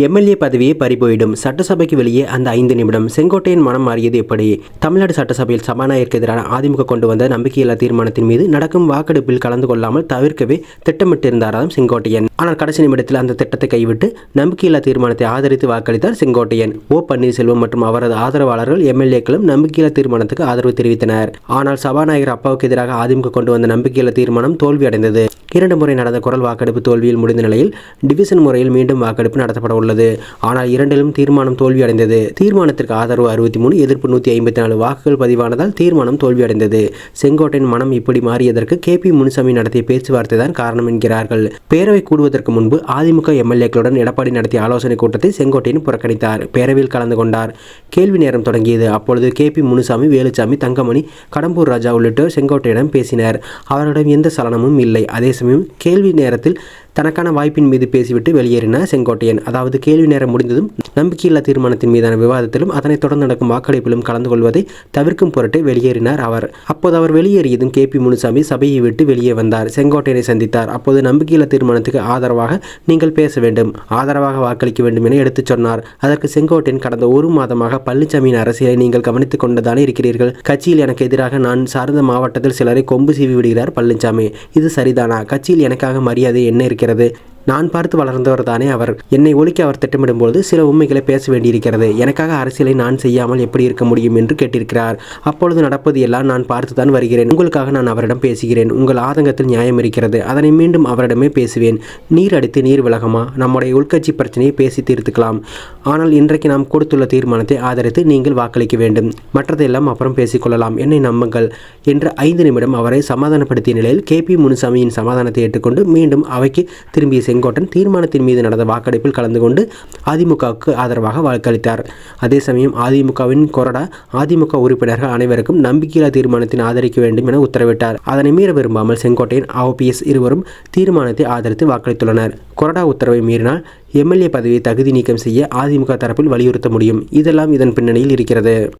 MLA பதவியே பறிபோயிடும். சட்டசபைக்கு வெளியே அந்த ஐந்து நிமிடம். செங்கோட்டையின் மனம் மாறியது எப்படி? தமிழ்நாடு சட்டசபையில் சபாநாயகருக்கு எதிரான அதிமுக கொண்டு வந்த நம்பிக்கையில்லா தீர்மானத்தின் மீது நடக்கும் வாக்கெடுப்பில் கலந்து கொள்ளாமல் தவிர்க்கவே திட்டமிட்டிருந்தாராம் செங்கோட்டையன். ஆனால் கடைசி நிமிடத்தில் அந்த திட்டத்தை கைவிட்டு நம்பிக்கையில்லா தீர்மானத்தை ஆதரித்து வாக்களித்தார் செங்கோட்டையன். ஓ பன்னீர்செல்வம் மற்றும் அவரது ஆதரவாளர்கள் எம்எல்ஏக்களும் நம்பிக்கையில்லா தீர்மானத்துக்கு ஆதரவு தெரிவித்தனர். ஆனால் சபாநாயகர் அப்பாவுக்கு எதிராக அதிமுக கொண்டு வந்த நம்பிக்கையில்லா தீர்மானம் தோல்வியடைந்தது. இரண்டு முறை நடந்த குரல் வாக்கெடுப்பு தோல்வியில் முடிந்த நிலையில் டிவிஷன் முறையில் மீண்டும் வாக்கெடுப்பு நடத்தப்பட உள்ளது. ஆனால் இரண்டிலும் தீர்மானம் தோல்வியடைந்தது. தீர்மானத்திற்கு ஆதரவு அறுபத்தி மூணு எதிர்ப்பு நூற்றி ஐம்பத்தி நாலு வாக்குகள் பதிவானதால் தீர்மானம் தோல்வியடைந்தது. செங்கோட்டையின் மனம் இப்படி மாறியதற்கு கே. பி. முனுசாமி நடத்திய பேச்சுவார்த்தை தான் காரணம் என்கிறார்கள். பேரவை கூடுவதற்கு முன்பு அதிமுக எம்எல்ஏக்களுடன் எடப்பாடி நடத்திய ஆலோசனை கூட்டத்தை செங்கோட்டையன் புறக்கணித்தார். பேரவையில் கலந்து கொண்டார். கேள்வி நேரம் தொடங்கியது. அப்பொழுது கே. பி. முனுசாமி வேலுச்சாமி தங்கமணி கடம்பூர் ராஜா உள்ளிட்டோர் செங்கோட்டையிடம் பேசினர். அவர்களிடம் எந்த சலனமும் இல்லை. அதே சமயம் கேள்வி நேரத்தில் தனக்கான வாய்ப்பின் மீது பேசிவிட்டு வெளியேறினார் செங்கோட்டையன். அதாவது கேள்வி நேரம் முடிந்ததும் நம்பிக்கையில்லா தீர்மானத்தின் மீதான விவாதத்திலும் அதனைத் தொடர்ந்து நடக்கும் வாக்களிப்பிலும் கலந்து கொள்வதை தவிர்க்கும் பொருட்டு வெளியேறினார் அவர். அப்போது அவர் வெளியேறியதும் கே. பி. முனுசாமி சபையை விட்டு வெளியே வந்தார். செங்கோட்டையனை சந்தித்தார். அப்போது நம்பிக்கையில்லா தீர்மானத்துக்கு ஆதரவாக நீங்கள் பேச வேண்டும் ஆதரவாக வாக்களிக்க வேண்டும் என எடுத்துச் சொன்னார். அதற்கு செங்கோட்டையன் கடந்த ஒரு மாதமாக பழனிசாமியின் அரசியலை நீங்கள் கவனித்துக் கொண்டுதானே இருக்கிறீர்கள்? கட்சியில் எனக்கு எதிராக நான் சார்ந்த மாவட்டத்தில் சிலரை கொம்பு சீவி விடுகிறார் பழனிசாமி. இது சரிதானா? கட்சியில் எனக்காக மரியாதை என்ன இருக்கிறது? இருக்கிறது நான் பார்த்து வளர்ந்தவர் தானே அவர். என்னை ஒழிக்க அவர் திட்டமிடும்போது சில உண்மைகளை பேச வேண்டியிருக்கிறது. எனக்காக அரசியலை நான் செய்யாமல் எப்படி இருக்க முடியும் என்று கேட்டிருக்கிறார். அப்பொழுது நடப்பது எல்லாம் நான் பார்த்து தான் வருகிறேன். உங்களுக்காக நான் அவரிடம் பேசுகிறேன். உங்கள் ஆதங்கத்தில் நியாயம் இருக்கிறது. அதனை மீண்டும் அவரிடமே பேசுவேன். நீர் அடித்து நீர் விலகமா? நம்முடைய உள்கட்சி பிரச்சனையை பேசி தீர்த்துக்கலாம். ஆனால் இன்றைக்கு நாம் கொடுத்துள்ள தீர்மானத்தை ஆதரித்து நீங்கள் வாக்களிக்க வேண்டும். மற்றதெல்லாம் அப்புறம் பேசிக்கொள்ளலாம். என்னை நம்புங்கள் என்று ஐந்து நிமிடம் அவரை சமாதானப்படுத்திய நிலையில் கே. பி. முனுசாமியின் சமாதானத்தை ஏற்றுக்கொண்டு மீண்டும் அவைக்கு திரும்பிய செங்கோட்டன் தீர்மானத்தின் மீது நடந்த வாக்கெடுப்பில் கலந்து கொண்டு அதிமுகவுக்கு ஆதரவாக வாக்களித்தார். அதே சமயம் அதிமுகவின் கொறடா அதிமுக உறுப்பினர்கள் அனைவருக்கும் நம்பிக்கையில்லா தீர்மானத்தின் ஆதரிக்க வேண்டும் என உத்தரவிட்டார். அதனை மீற விரும்பாமல் செங்கோட்டையின் ஓபிஎஸ் இருவரும் தீர்மானத்தை ஆதரித்து வாக்களித்துள்ளனர். கொறடா உத்தரவை மீறினால் எம்எல்ஏ பதவியை தகுதி நீக்கம் செய்ய அதிமுக தரப்பில் வலியுறுத்த முடியும். இதெல்லாம் இதன் பின்னணியில் இருக்கிறது.